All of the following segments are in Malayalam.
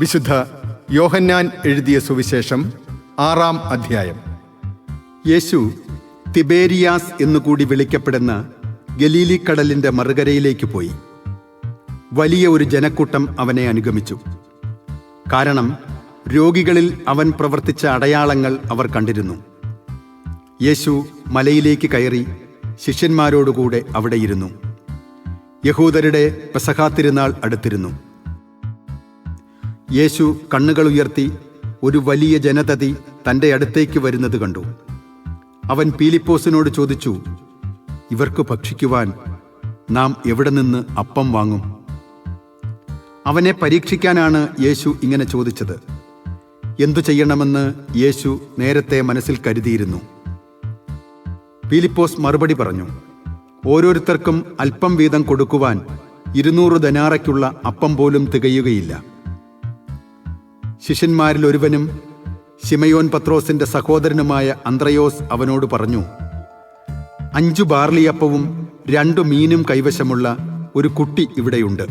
വിശുദ്ധ യോഹന്നാൻ എഴുതിയ സുവിശേഷം ആറാം അധ്യായം. യേശു തിബേരിയാസ് എന്നുകൂടി വിളിക്കപ്പെടുന്ന ഗലീലി കടലിന്റെ മറുകരയിലേക്ക് പോയി. വലിയ ഒരു ജനക്കൂട്ടം അവനെ അനുഗമിച്ചു. കാരണം രോഗികളിൽ അവൻ പ്രവർത്തിച്ച അടയാളങ്ങൾ അവർ കണ്ടിരുന്നു. യേശു മലയിലേക്ക് കയറി ശിഷ്യന്മാരോടുകൂടെ അവിടെയിരുന്നു യഹൂദരുടെ പെസഹാ അടുത്തിരുന്നു. യേശു കണ്ണുകൾ ഉയർത്തി ഒരു വലിയ ജനതതി തന്റെ അടുത്തേക്ക് വരുന്നത് കണ്ടു. അവൻ പീലിപ്പോസിനോട് ചോദിച്ചു ഇവർക്ക് ഭക്ഷിക്കുവാൻ നാം എവിടെ നിന്ന് അപ്പം വാങ്ങും? അവനെ പരീക്ഷിക്കാനാണ് യേശു ഇങ്ങനെ ചോദിച്ചത്. എന്തു ചെയ്യണമെന്ന് യേശു നേരത്തെ മനസ്സിൽ കരുതിയിരുന്നു. പീലിപ്പോസ് മറുപടി പറഞ്ഞു ഓരോരുത്തർക്കും അല്പം വീതം കൊടുക്കുവാൻ ഇരുന്നൂറ് ദനാറയ്ക്കുള്ള അപ്പം പോലും തികയുകയില്ല. ശിഷ്യന്മാരിൽ ഒരുവനും ശിമയോൻ പത്രോസിന്റെ സഹോദരനുമായ അന്ത്രയോസ് അവനോട് പറഞ്ഞു അഞ്ചു ബാർലിയപ്പവും രണ്ടു മീനും കൈവശമുള്ള ഒരു കുട്ടി ഇവിടെയുണ്ട്.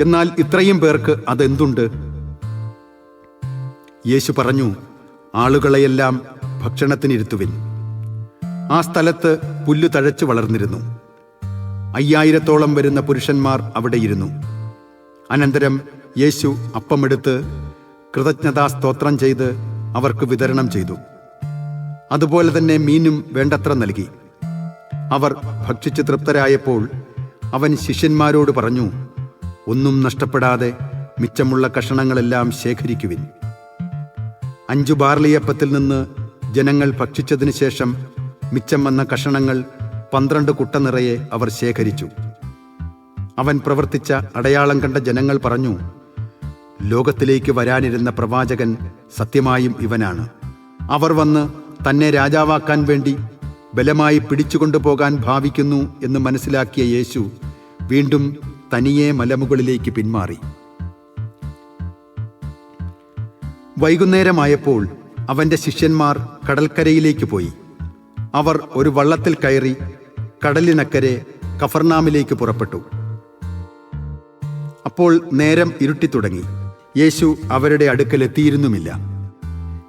എന്നാൽ ഇത്രയും പേർക്ക് അതെന്തുണ്ട്? യേശു പറഞ്ഞു ആളുകളെയെല്ലാം ഭക്ഷണത്തിനിരുത്തുവിൻ. ആ സ്ഥലത്ത് പുല്ലു തഴച്ചു വളർന്നിരുന്നു. അയ്യായിരത്തോളം വരുന്ന പുരുഷന്മാർ അവിടെയിരുന്നു അനന്തരം യേശു അപ്പമെടുത്ത് കൃതജ്ഞതാ സ്തോത്രം ചെയ്ത് അവർക്ക് വിതരണം ചെയ്തു. അതുപോലെ തന്നെ മീനും വേണ്ടത്ര നൽകി. അവർ ഭക്ഷിച്ച് തൃപ്തരായപ്പോൾ അവൻ ശിഷ്യന്മാരോട് പറഞ്ഞു ഒന്നും നഷ്ടപ്പെടാതെ മിച്ചമുള്ള കഷണങ്ങളെല്ലാം ശേഖരിക്കുവിൻ. അഞ്ചു ബാർലിയപ്പത്തിൽ നിന്ന് ജനങ്ങൾ ഭക്ഷിച്ചതിന് ശേഷം മിച്ചം വന്ന കഷണങ്ങൾ പന്ത്രണ്ട് കുട്ട നിറയെ അവർ ശേഖരിച്ചു. അവൻ പ്രവർത്തിച്ച അടയാളം കണ്ട ജനങ്ങൾ പറഞ്ഞു ലോകത്തിലേക്ക് വരാനിരുന്ന പ്രവാചകൻ സത്യമായും ഇവനാണ്. അവർ വന്ന് തന്നെ രാജാവാക്കാൻ വേണ്ടി ബലമായി പിടിച്ചുകൊണ്ടുപോകാൻ ഭാവിക്കുന്നു എന്ന് മനസ്സിലാക്കിയ യേശു വീണ്ടും തനിയെ മലമുകളിലേക്ക് പിന്മാറി. വൈകുന്നേരമായപ്പോൾ അവന്റെ ശിഷ്യന്മാർ കടൽക്കരയിലേക്ക് പോയി. അവർ ഒരു വള്ളത്തിൽ കയറി കടലിനക്കരെ കഫർനാമിലേക്ക് പുറപ്പെട്ടു. അപ്പോൾ നേരം ഇരുട്ടിത്തുടങ്ങി യേശു അവരുടെ അടുക്കൽ എത്തിയിരുന്നുമില്ല.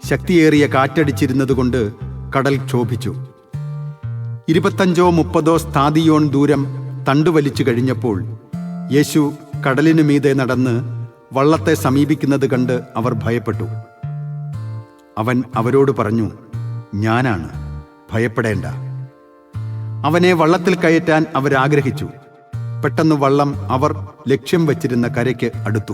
ശക്തിയേറിയ കാറ്റടിച്ചിരുന്നതുകൊണ്ട് കടൽ ക്ഷോഭിച്ചു. ഇരുപത്തഞ്ചോ മുപ്പതോ സ്ഥാതിയോൺ ദൂരം തണ്ടുവലിച്ചു കഴിഞ്ഞപ്പോൾ യേശു കടലിനു മീതെ നടന്ന് വള്ളത്തെ സമീപിക്കുന്നത് കണ്ട് അവർ ഭയപ്പെട്ടു. അവൻ അവരോട് പറഞ്ഞു ഞാനാണ്. ഭയപ്പെടേണ്ട. അവനെ വള്ളത്തിൽ കയറ്റാൻ അവരാഗ്രഹിച്ചു പെട്ടെന്ന് വള്ളം അവർ ലക്ഷ്യം വച്ചിരുന്ന കരയ്ക്ക് അടുത്തു.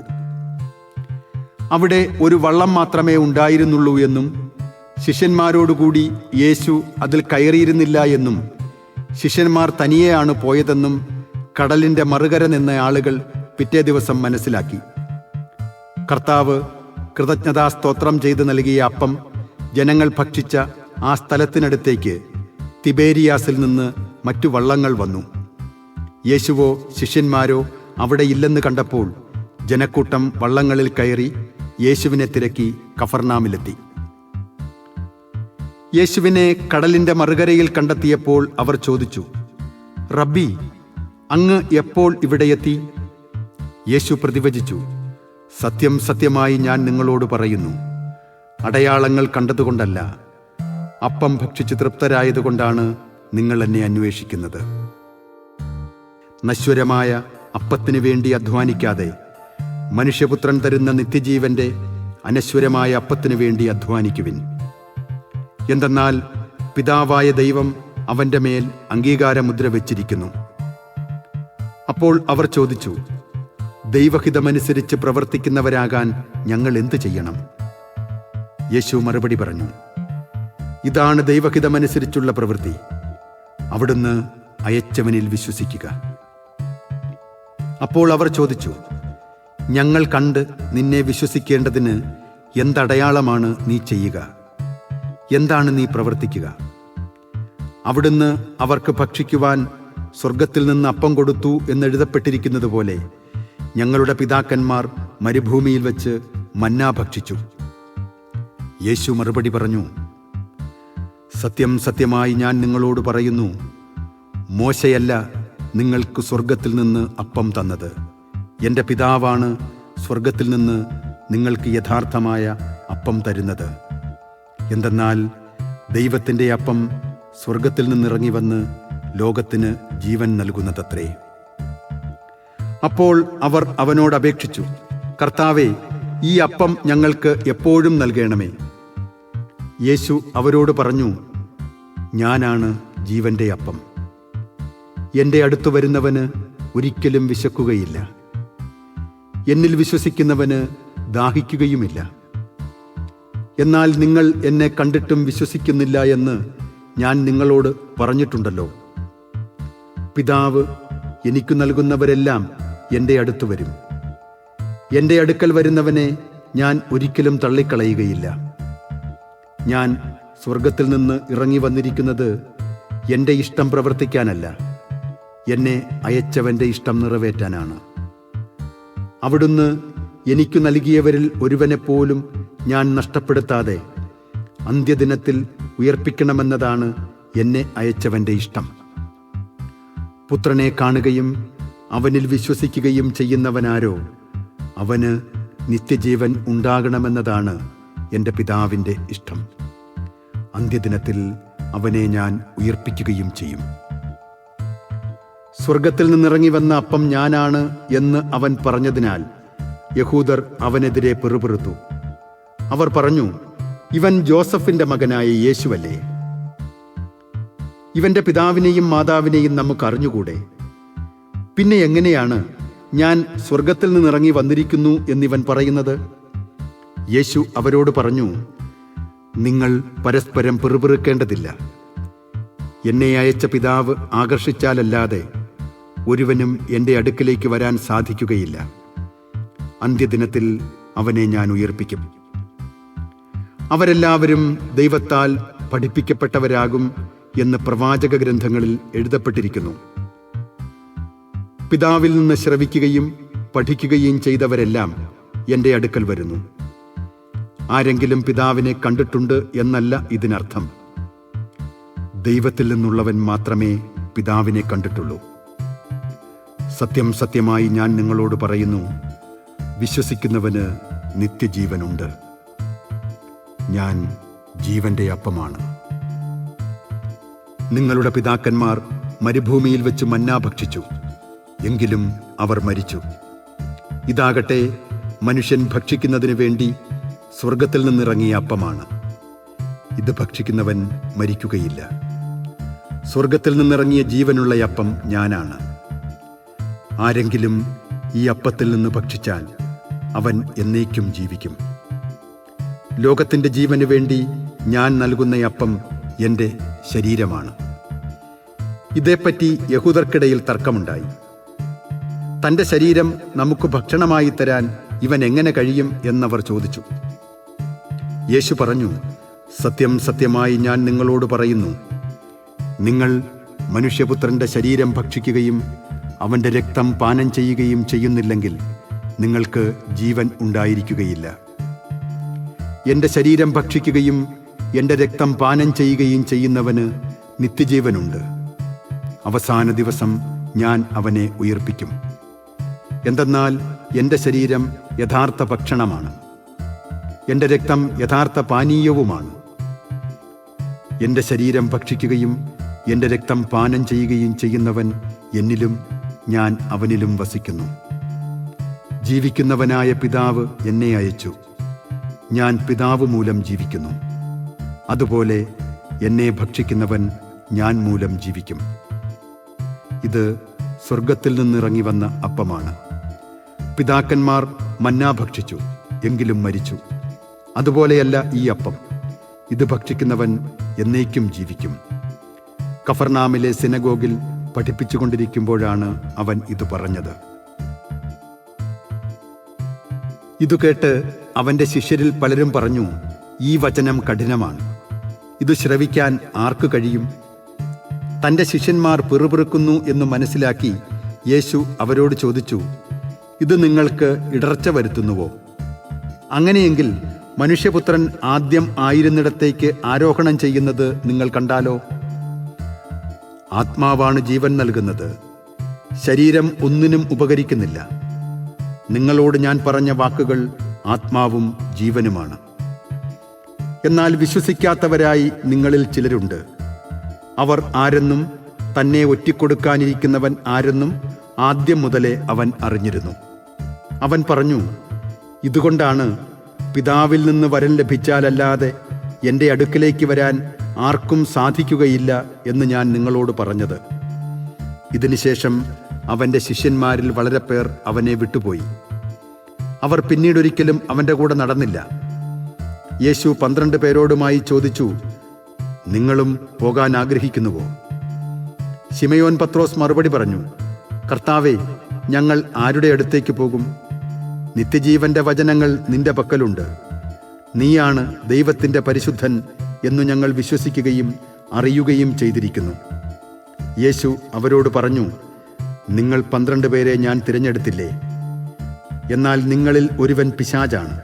അവിടെ ഒരു വള്ളം മാത്രമേ ഉണ്ടായിരുന്നുള്ളൂ എന്നും ശിഷ്യന്മാരോടുകൂടി യേശു അതിൽ കയറിയിരുന്നില്ല എന്നും ശിഷ്യന്മാർ തനിയെയാണ് പോയതെന്നും കടലിന്റെ മറുകര നിന്ന ആളുകൾ പിറ്റേ ദിവസം മനസ്സിലാക്കി. കർത്താവ് കൃതജ്ഞതാ സ്തോത്രം ചെയ്ത് നൽകിയ അപ്പം ജനങ്ങൾ ഭക്ഷിച്ച ആ സ്ഥലത്തിനടുത്തേക്ക് തിബേരിയാസിൽ നിന്ന് മറ്റു വള്ളങ്ങൾ വന്നു. യേശുവോ ശിഷ്യന്മാരോ അവിടെ ഇല്ലെന്ന് കണ്ടപ്പോൾ ജനക്കൂട്ടം വള്ളങ്ങളിൽ കയറി യേശുവിനെ തിരക്കി കഫർനാമിലെത്തി. യേശുവിനെ കടലിന്റെ മറുകരയിൽ കണ്ടെത്തിയപ്പോൾ അവർ ചോദിച്ചു റബ്ബി അങ്ങ് എപ്പോൾ ഇവിടെയെത്തി യേശു പ്രതിവചിച്ചു സത്യം സത്യമായി ഞാൻ നിങ്ങളോട് പറയുന്നു. അടയാളങ്ങൾ കണ്ടതുകൊണ്ടല്ല അപ്പം ഭക്ഷിച്ച് തൃപ്തരായതുകൊണ്ടാണ് നിങ്ങൾ എന്നെ അന്വേഷിക്കുന്നത്. നശ്വരമായ അപ്പത്തിനു വേണ്ടി അധ്വാനിക്കാതെ മനുഷ്യപുത്രൻ തരുന്ന നിത്യജീവന്റെ അനശ്വരമായ അപ്പത്തിനു വേണ്ടി അധ്വാനിക്കുവിൻ. എന്തെന്നാൽ പിതാവായ ദൈവം അവന്റെ മേൽ അംഗീകാരമുദ്ര വെച്ചിരിക്കുന്നു. അപ്പോൾ അവർ ചോദിച്ചു ദൈവഹിതമനുസരിച്ച് പ്രവർത്തിക്കുന്നവരാകാൻ ഞങ്ങൾ എന്തു ചെയ്യണം? യേശു മറുപടി പറഞ്ഞു ഇതാണ് ദൈവഹിതമനുസരിച്ചുള്ള പ്രവൃത്തി. അവിടുന്ന് അയച്ചവനിൽ വിശ്വസിക്കുക. അപ്പോൾ അവർ ചോദിച്ചു ഞങ്ങൾ കണ്ട് നിന്നെ വിശ്വസിക്കേണ്ടതിന് എന്തടയാളമാണ് നീ ചെയ്യുക? എന്താണ് നീ പ്രവർത്തിക്കുക? അവിടുന്ന് അവർക്ക് ഭക്ഷിക്കുവാൻ സ്വർഗത്തിൽ നിന്ന് അപ്പം കൊടുത്തു എന്നെഴുതപ്പെട്ടിരിക്കുന്നത് പോലെ ഞങ്ങളുടെ പിതാക്കന്മാർ മരുഭൂമിയിൽ വെച്ച് മന്നാ ഭക്ഷിച്ചു. യേശു മറുപടി പറഞ്ഞു സത്യം സത്യമായി ഞാൻ നിങ്ങളോട് പറയുന്നു മോശയല്ല നിങ്ങൾക്ക് സ്വർഗത്തിൽ നിന്ന് അപ്പം തന്നത്. എന്റെ പിതാവാണ് സ്വർഗത്തിൽ നിന്ന് നിങ്ങൾക്ക് യഥാർത്ഥമായ അപ്പം തരുന്നത്. എന്തെന്നാൽ ദൈവത്തിന്റെ അപ്പം സ്വർഗത്തിൽ നിന്നിറങ്ങി വന്ന് ലോകത്തിന് ജീവൻ നൽകുന്നതത്രേ. അപ്പോൾ അവർ അവനോട് അപേക്ഷിച്ചു കർത്താവെ ഈ അപ്പം ഞങ്ങൾക്ക് എപ്പോഴും നൽകണമേ. യേശു അവരോട് പറഞ്ഞു ഞാനാണ് ജീവന്റെ അപ്പം. എന്റെ അടുത്തു വരുന്നവന് ഒരിക്കലും വിശക്കുകയില്ല. എന്നിൽ വിശ്വസിക്കുന്നവന് ദാഹിക്കുകയുമില്ല. എന്നാൽ നിങ്ങൾ എന്നെ കണ്ടിട്ടും വിശ്വസിക്കുന്നില്ല എന്ന് ഞാൻ നിങ്ങളോട് പറഞ്ഞിട്ടുണ്ടല്ലോ. പിതാവ് എനിക്ക് നൽകുന്നവരെല്ലാം എന്റെ അടുത്ത് വരും. എന്റെ അടുക്കൽ വരുന്നവനെ ഞാൻ ഒരിക്കലും തള്ളിക്കളയുകയില്ല. ഞാൻ സ്വർഗത്തിൽ നിന്ന് ഇറങ്ങി വന്നിരിക്കുന്നത് എന്റെ ഇഷ്ടം പ്രവർത്തിക്കാനല്ല. എന്നെ അയച്ചവന്റെ ഇഷ്ടം നിറവേറ്റാനാണ്. അവിടുന്ന് എനിക്കു നൽകിയവരിൽ ഒരുവനെപ്പോലും ഞാൻ നഷ്ടപ്പെടുത്താതെ അന്ത്യദിനത്തിൽ ഉയർപ്പിക്കണമെന്നതാണ് എന്നെ അയച്ചവന്റെ ഇഷ്ടം. പുത്രനെ കാണുകയും അവനിൽ വിശ്വസിക്കുകയും ചെയ്യുന്നവനാരോ അവന് നിത്യജീവൻ ഉണ്ടാകണമെന്നതാണ് എന്റെ പിതാവിന്റെ ഇഷ്ടം. അന്ത്യദിനത്തിൽ അവനെ ഞാൻ ഉയർപ്പിക്കുകയും ചെയ്യും. സ്വർഗത്തിൽ നിന്നിറങ്ങി വന്ന അപ്പം ഞാനാണ് എന്ന് അവൻ പറഞ്ഞതിനാൽ യഹൂദർ അവനെതിരെ പെറുപെറുത്തു. അവർ പറഞ്ഞു ഇവൻ ജോസഫിന്റെ മകനായ യേശുവല്ലേ? ഇവന്റെ പിതാവിനെയും മാതാവിനെയും നമുക്ക് അറിഞ്ഞുകൂടെ? പിന്നെ എങ്ങനെയാണ് ഞാൻ സ്വർഗത്തിൽ നിന്നിറങ്ങി വന്നിരിക്കുന്നു എന്നിവൻ പറയുന്നത്? യേശു അവരോട് പറഞ്ഞു നിങ്ങൾ പരസ്പരം പിറുപിറുക്കേണ്ടതില്ല. എന്നെ അയച്ച പിതാവ് ആകർഷിച്ചാലല്ലാതെ ഒരുവനും എന്റെ അടുക്കിലേക്ക് വരാൻ സാധിക്കുകയില്ല. അന്ത്യദിനത്തിൽ അവനെ ഞാൻ ഉയർപ്പിക്കും. അവരെല്ലാവരും ദൈവത്താൽ പഠിപ്പിക്കപ്പെട്ടവരാകും എന്ന് പ്രവാചക ഗ്രന്ഥങ്ങളിൽ എഴുതപ്പെട്ടിരിക്കുന്നു. പിതാവിൽ നിന്ന് ശ്രവിക്കുകയും പഠിക്കുകയും ചെയ്തവരെല്ലാം എന്റെ അടുക്കൽ വരുന്നു. ആരെങ്കിലും പിതാവിനെ കണ്ടിട്ടുണ്ട് എന്നല്ല ഇതിനർത്ഥം. ദൈവത്തിൽ നിന്നുള്ളവൻ മാത്രമേ പിതാവിനെ കണ്ടിട്ടുള്ളൂ. സത്യം സത്യമായി ഞാൻ നിങ്ങളോട് പറയുന്നു. വിശ്വസിക്കുന്നവന് നിത്യജീവനുണ്ട്. ഞാൻ ജീവന്റെ അപ്പമാണ്. നിങ്ങളുടെ പിതാക്കന്മാർ മരുഭൂമിയിൽ വെച്ച് മന്നാ ഭക്ഷിച്ചു. എങ്കിലും അവർ മരിച്ചു. ഇതാകട്ടെ മനുഷ്യൻ ഭക്ഷിക്കുന്നതിന് വേണ്ടി സ്വർഗത്തിൽ നിന്നിറങ്ങിയ അപ്പമാണ്. ഇത് ഭക്ഷിക്കുന്നവൻ മരിക്കുകയില്ല. സ്വർഗത്തിൽ നിന്നിറങ്ങിയ ജീവനുള്ള അപ്പം ഞാനാണ്. ആരെങ്കിലും ഈ അപ്പത്തിൽ നിന്ന് ഭക്ഷിച്ചാൽ അവൻ എന്നേക്കും ജീവിക്കും. ലോകത്തിന്റെ ജീവന് വേണ്ടി ഞാൻ നൽകുന്ന അപ്പം എന്റെ ശരീരമാണ്. ഇതേപ്പറ്റി യഹൂദർക്കിടയിൽ തർക്കമുണ്ടായി. തന്റെ ശരീരം നമുക്ക് ഭക്ഷണമായി തരാൻ ഇവൻ എങ്ങനെ കഴിയും എന്നവർ ചോദിച്ചു. യേശു പറഞ്ഞു സത്യം സത്യമായി ഞാൻ നിങ്ങളോട് പറയുന്നു. നിങ്ങൾ മനുഷ്യപുത്രന്റെ ശരീരം ഭക്ഷിക്കുകയും അവന്റെ രക്തം പാനം ചെയ്യുകയും ചെയ്യുന്നില്ലെങ്കിൽ നിങ്ങൾക്ക് ജീവൻ ഉണ്ടായിരിക്കുകയില്ല. എന്റെ ശരീരം ഭക്ഷിക്കുകയും എന്റെ രക്തം പാനം ചെയ്യുകയും ചെയ്യുന്നവന് നിത്യജീവനുണ്ട്. അവസാന ദിവസം ഞാൻ അവനെ ഉയർപ്പിക്കും. എന്തെന്നാൽ എന്റെ ശരീരം യഥാർത്ഥ ഭക്ഷണമാണ്. എന്റെ രക്തം യഥാർത്ഥ പാനീയവുമാണ്. എന്റെ ശരീരം ഭക്ഷിക്കുകയും എന്റെ രക്തം പാനം ചെയ്യുകയും ചെയ്യുന്നവൻ എന്നിലും ഞാൻ അവനിലും വസിക്കുന്നു. ജീവിക്കുന്നവനായ പിതാവ് എന്നെ അയച്ചു. ഞാൻ പിതാവ് മൂലം ജീവിക്കുന്നു. അതുപോലെ എന്നെ ഭക്ഷിക്കുന്നവൻ ഞാൻ മൂലം ജീവിക്കും. ഇത് സ്വർഗത്തിൽ നിന്നിറങ്ങി വന്ന അപ്പമാണ്. പിതാക്കന്മാർ മന്നാ ഭക്ഷിച്ചു എങ്കിലും മരിച്ചു. അതുപോലെയല്ല ഈ അപ്പം. ഇത് ഭക്ഷിക്കുന്നവൻ എന്നേക്കും ജീവിക്കും. കഫർനാമിലെ സിനഗോഗിൽ പഠിപ്പിച്ചുകൊണ്ടിരിക്കുമ്പോഴാണ് അവൻ ഇത് പറഞ്ഞത്. ഇതു കേട്ട് അവന്റെ ശിഷ്യരിൽ പലരും പറഞ്ഞു ഈ വചനം കഠിനമാണ്. ഇത് ശ്രവിക്കാൻ ആർക്ക് കഴിയും? തന്റെ ശിഷ്യന്മാർ പിറുപിറുക്കുന്നു എന്ന് മനസ്സിലാക്കി യേശു അവരോട് ചോദിച്ചു ഇത് നിങ്ങൾക്ക് ഇടർച്ച വരുത്തുന്നുവോ? അങ്ങനെയെങ്കിൽ മനുഷ്യപുത്രൻ ആദ്യം ആയിരുന്നിടത്തേക്ക് ആരോഹണം ചെയ്യുന്നത് നിങ്ങൾ കണ്ടാലോ? ആത്മാവാണ് ജീവൻ നൽകുന്നത്. ശരീരം ഒന്നിനും ഉപകരിക്കുന്നില്ല. നിങ്ങളോട് ഞാൻ പറഞ്ഞ വാക്കുകൾ ആത്മാവും ജീവനുമാണ്. എന്നാൽ വിശ്വസിക്കാത്തവരായി നിങ്ങളിൽ ചിലരുണ്ട്. അവർ ആരെന്നും തന്നെ ഒറ്റിക്കൊടുക്കാനിരിക്കുന്നവൻ ആരെന്നും ആദ്യം മുതലേ അവൻ അറിഞ്ഞിരുന്നു. അവൻ പറഞ്ഞു ഇതുകൊണ്ടാണ് പിതാവിൽ നിന്ന് വരൻ ലഭിച്ചാലല്ലാതെ എന്റെ അടുക്കിലേക്ക് വരാൻ ആർക്കും സാധിക്കുകയില്ല എന്ന് ഞാൻ നിങ്ങളോട് പറഞ്ഞത്. ഇതിനുശേഷം അവന്റെ ശിഷ്യന്മാരിൽ വളരെ പേർ അവനെ വിട്ടുപോയി. അവർ പിന്നീടൊരിക്കലും അവന്റെ കൂടെ നടന്നില്ല. യേശു പന്ത്രണ്ട് പേരോടുമായി ചോദിച്ചു നിങ്ങളും പോകാൻ ആഗ്രഹിക്കുന്നുവോ? ശിമയോൻ പത്രോസ് മറുപടി പറഞ്ഞു കർത്താവേ ഞങ്ങൾ ആരുടെ അടുത്തേക്ക് പോകും? നിത്യജീവന്റെ വചനങ്ങൾ നിന്റെ പക്കലുണ്ട്. നീയാണ് ദൈവത്തിന്റെ പരിശുദ്ധൻ എന്നു ഞങ്ങൾ വിശ്വസിക്കുകയും അറിയുകയും ചെയ്തിരിക്കുന്നു. യേശു അവരോട് പറഞ്ഞു നിങ്ങൾ പന്ത്രണ്ട് പേരെ ഞാൻ തിരഞ്ഞെടുത്തില്ലേ? എന്നാൽ നിങ്ങളിൽ ഒരുവൻ പിശാചാണ്.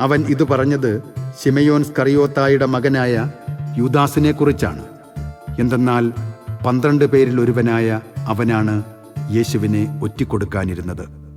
അവൻ ഇത് പറഞ്ഞത് ശിമയോൻ സ്കറിയോത്തായുടെ മകനായ യുദാസിനെ കുറിച്ചാണ് എന്തെന്നാൽ പന്ത്രണ്ട് പേരിൽ ഒരുവനായ അവനാണ് യേശുവിനെ ഒറ്റിക്കൊടുക്കാനിരുന്നത്.